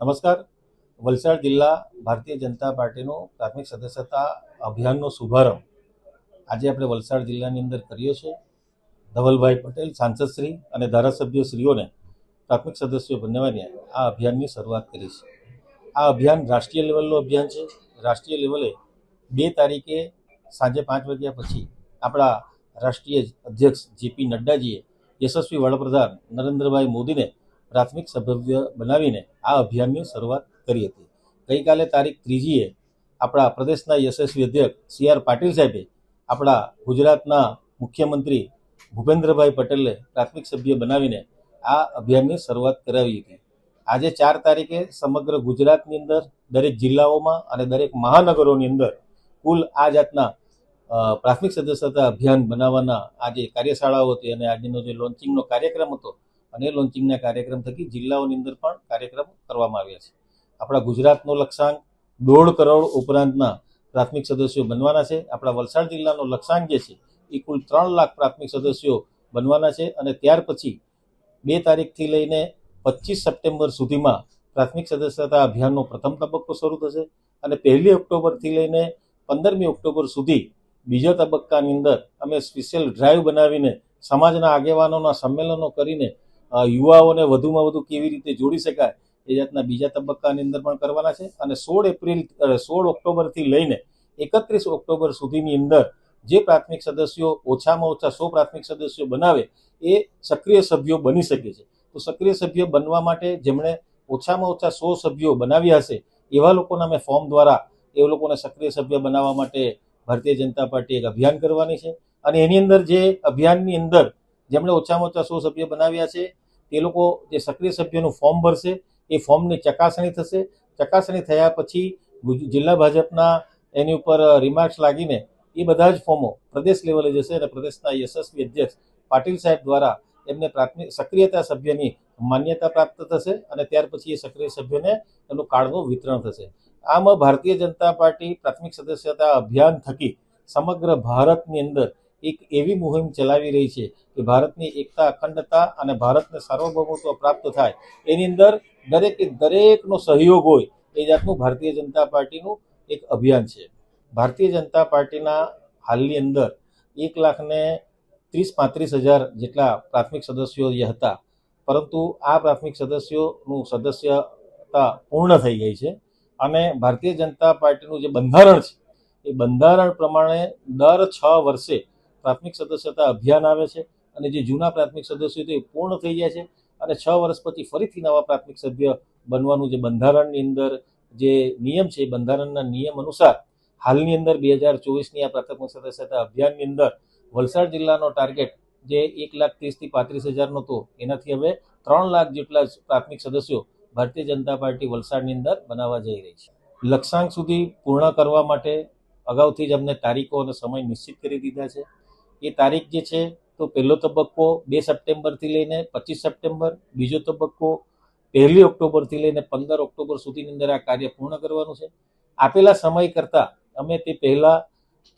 નમસ્કાર. વલસાડ જિલ્લા ભારતીય જનતા પાર્ટીનું પ્રાથમિક સદસ્યતા અભિયાનનો શુભારંભ આજે આપણે વલસાડ જિલ્લાની અંદર કર્યો છે ધવલભાઈ પટેલ સાંસદશ્રી અને ધારાસભ્યશ્રીઓને પ્રાથમિક સદસ્યો બનાવીને આ અભિયાનની શરૂઆત કરી છે આ અભિયાન રાષ્ટ્રીય લેવલનું અભિયાન છે. રાષ્ટ્રીય લેવલે બે તારીખે સાંજે પાંચ વાગ્યા પછી આપણા રાષ્ટ્રીય અધ્યક્ષ જેપી નડ્ડાજીએ યશસ્વી વડાપ્રધાન નરેન્દ્રભાઈ મોદીને પ્રાથમિક સભ્ય બનાવીને આ અભિયાનની શરૂઆત કરી હતી. ગઈકાલે તારીખ ત્રીજીએ આપણા પ્રદેશના યશસ્વી અધ્યક્ષ સી આર પાટીલ સાહેબે આપણા ગુજરાતના મુખ્યમંત્રી ભૂપેન્દ્રભાઈ પટેલે પ્રાથમિક સભ્ય બનાવીને આ અભિયાનની શરૂઆત કરાવી હતી. આજે ચાર તારીખે સમગ્ર ગુજરાતની અંદર દરેક જિલ્લાઓમાં અને દરેક મહાનગરોની અંદર કુલ આ જાતના પ્રાથમિક સદસ્યતા અભિયાન બનાવવાના આજે કાર્યશાળાઓ હતી અને આજનો જે લોન્ચિંગનો કાર્યક્રમ હતો અને લોન્ચિંગના કાર્યક્રમ થકી જિલ્લાઓની અંદર પણ કાર્યક્રમ કરવામાં આવ્યા છે. આપણા ગુજરાતનો લક્ષ્યાંક દોઢ કરોડ ઉપરાંતના પ્રાથમિક સદસ્યો બનવાના છે. આપણા વલસાડ જિલ્લાનો લક્ષ્યાંક જે છે, એ કુલ ત્રણ લાખ પ્રાથમિક સદસ્યો બનવાના છે અને ત્યાર પછી બે તારીખથી લઈને પચીસ સપ્ટેમ્બર સુધીમાં પ્રાથમિક સદસ્યતા અભિયાનનો પ્રથમ તબક્કો શરૂ થશે અને પહેલી ઓક્ટોબરથી લઈને પંદરમી ઓક્ટોબર સુધી બીજા તબક્કાની અંદર અમે સ્પેશિયલ ડ્રાઈવ બનાવીને સમાજના આગેવાનોના સંમેલનો કરીને યુવાઓને વધુમાં વધુ કેવી રીતે જોડી શકાય એ જાતના બીજા તબક્કાની અંદર પણ કરવાના છે. અને સોળ એપ્રિલ સોળ ઓક્ટોબરથી લઈને એકત્રીસ ઓક્ટોબર સુધીની અંદર જે પ્રાથમિક સદસ્યો ઓછામાં ઓછા સો પ્રાથમિક સદસ્યો બનાવે એ સક્રિય સભ્યો બની શકે છે. તો સક્રિય સભ્ય બનવા માટે જેમણે ઓછામાં ઓછા સો સભ્યો બનાવ્યા હશે, એવા લોકોના અમે ફોર્મ દ્વારા એ લોકોને સક્રિય સભ્ય બનાવવા માટે ભારતીય જનતા પાર્ટી એક અભિયાન કરવાની છે. અને એની અંદર જે અભિયાનની અંદર જેમણે ઓછામાં ઓછા સો સભ્ય બનાવ્યા છે તે લોકો જે સક્રિય સભ્યનું ફોર્મ ભરશે, એ ફોર્મની ચકાસણી થશે. ચકાસણી થયા પછી જિલ્લા ભાજપના એની ઉપર રિમાર્ક્સ લાગીને એ બધા જ ફોર્મો પ્રદેશ લેવલે જશે અને પ્રદેશના યશસ્વી અધ્યક્ષ પાટીલ સાહેબ દ્વારા એમને પ્રાથમિક સક્રિયતા સભ્યની માન્યતા પ્રાપ્ત થશે અને ત્યાર પછી એ સક્રિય સભ્યોને એનું કાર્ડનું વિતરણ થશે. આમ, ભારતીય જનતા પાર્ટી પ્રાથમિક સદસ્યતા અભિયાન થકી સમગ્ર ભારતની અંદર એક એવી મુહિમ ચલાવી રહી છે કે ભારતની એકતા, અખંડતા અને ભારતને સાર્વભૌમત્વ પ્રાપ્ત થાય. એની અંદર દરેકે દરેકનો સહયોગ હોય એ જાતનું ભારતીય જનતા પાર્ટીનું એક અભિયાન છે. ભારતીય જનતા પાર્ટીના હાલની અંદર એક લાખને ત્રીસ પાંત્રીસ હજાર જેટલા પ્રાથમિક સદસ્યો જે હતા. પરંતુ આ પ્રાથમિક સદસ્યોનું સદસ્યતા પૂર્ણ થઈ ગઈ છે અને ભારતીય જનતા પાર્ટીનું જે બંધારણ છે, એ બંધારણ પ્રમાણે દર છ વર્ષે પ્રાથમિક સદસ્યતા અભિયાન આવે છે અને જે જૂના પ્રાથમિક સદસ્યો તે પૂર્ણ થઈ જાય છે અને છ વર્ષ પછી ફરીથી નવા પ્રાથમિક સભ્ય બનવાનું જે બંધારણની અંદર જે નિયમ છે બંધારણના નિયમ અનુસાર હાલની અંદર બે હજાર ચોવીસની આ પ્રાથમિક સદસ્યતા અભિયાનની અંદર વલસાડ જિલ્લાનો ટાર્ગેટ જે એક લાખ ત્રીસથી પાંત્રીસ હજારનો હતો, એનાથી હવે ત્રણ લાખ જેટલા પ્રાથમિક સદસ્યો ભારતીય જનતા પાર્ટી વલસાડની અંદર બનાવવા જઈ રહી છે. લક્ષ્યાંક સુધી પૂર્ણ કરવા માટે અગાઉથી જ અમને તારીખો અને સમય નિશ્ચિત કરી દીધા છે. એ તારીખ જે છે, તો પહેલો તબક્કો બે સપ્ટેમ્બરથી લઈને પચીસ સપ્ટેમ્બર, બીજો તબક્કો પહેલી ઓક્ટોબરથી લઈને પંદર ઓક્ટોબર સુધીની અંદર આ કાર્ય પૂર્ણ કરવાનું છે. આપેલા સમય કરતાં અમે તે પહેલાં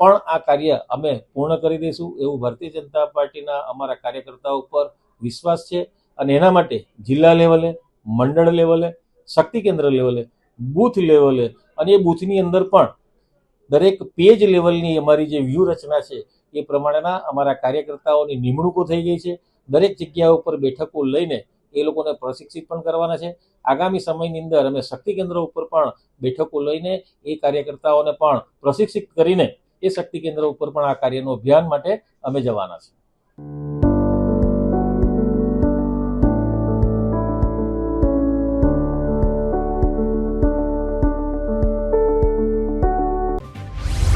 પણ આ કાર્ય અમે પૂર્ણ કરી દઈશું. એવું ભારતીય જનતા પાર્ટીના અમારા કાર્યકર્તાઓ ઉપર વિશ્વાસ છે અને એના માટે જિલ્લા લેવલે, મંડળ લેવલે, શક્તિ કેન્દ્ર લેવલે, બૂથ લેવલે અને એ બૂથની અંદર પણ દરેક પેજ લેવલની અમારી જે વ્યૂહરચના છે એ પ્રમાણેના અમારા કાર્યકર્તાઓની નિમણૂકો થઈ ગઈ છે. દરેક જગ્યા ઉપર બેઠકો લઈને એ લોકોને પ્રશિક્ષિત પણ કરવાના છે. આગામી સમયની અંદર અમે શક્તિ કેન્દ્ર ઉપર પણ બેઠકો લઈને એ કાર્યકર્તાઓને પણ પ્રશિક્ષિત કરીને એ શક્તિ કેન્દ્ર ઉપર પણ આ કાર્યનું અભિયાન માટે અમે જવાના છે